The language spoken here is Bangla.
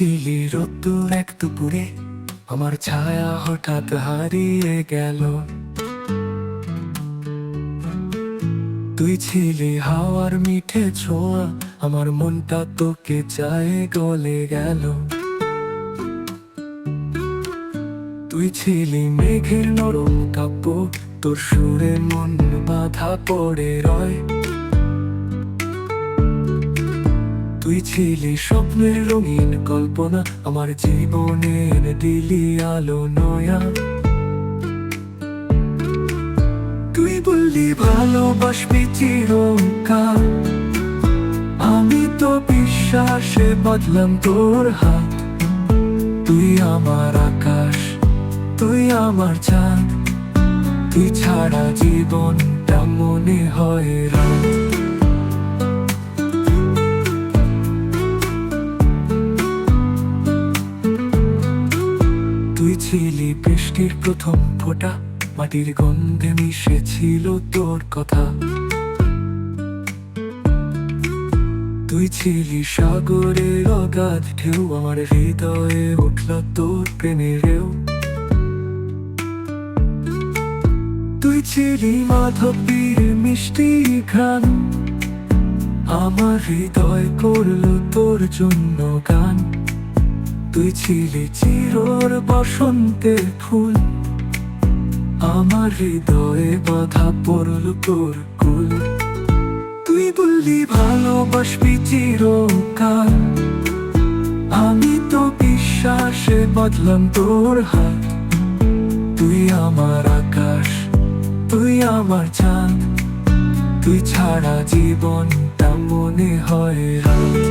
ছিলি রোদ্দুর এক দুপুরে, আমার ছায়া হঠাৎ হারিয়ে গেল। তুই ছিলি হাওয়ার মিঠে ছোঁয়া, আমার মনটা তোকে চায় গলে গেল। তুই ছিলি মেঘের নরম কাব্য তোর সুরে মন বাধা পড়ে রয়। তুই ছিলি স্বপ্নের রঙিন কল্পনা, আমার জীবনের দিলি আলো নয়া। তুই বললি ভালোবাসবি চিরকাল। আমি তো বিশ্বাসে বদলাম তোর হাত। তুই আমার আকাশ, তুই আমার চাঁদ। তুই ছাড়া জীবনটা মনে হয় রাত। ছিলি বৃষ্টির প্রথম ফোঁটা, মাটির গন্ধে মিশেছিল তোর কথা। তুই ছিলি সাগরের অগাধ ঢেউ, আমার হৃদয়ে উঠল তোর প্রেমের তুই ছিলি মাধবীর মিষ্টি ঘ্রাণ আমার হৃদয় করল তোর জন্য গান। তুই ছিলি চিরর বসন্তের ফুল। আমার হৃদয়ে বাধা পড়ল তোর কুল। তুই বললি ভালোবাসবি চিরকাল। আমি তো বিশ্বাসে বদলাম তোর হাত। তুই আমার আকাশ, তুই আমার চাঁদ। তুই ছাড়া জীবনটা মনে হয় রাত।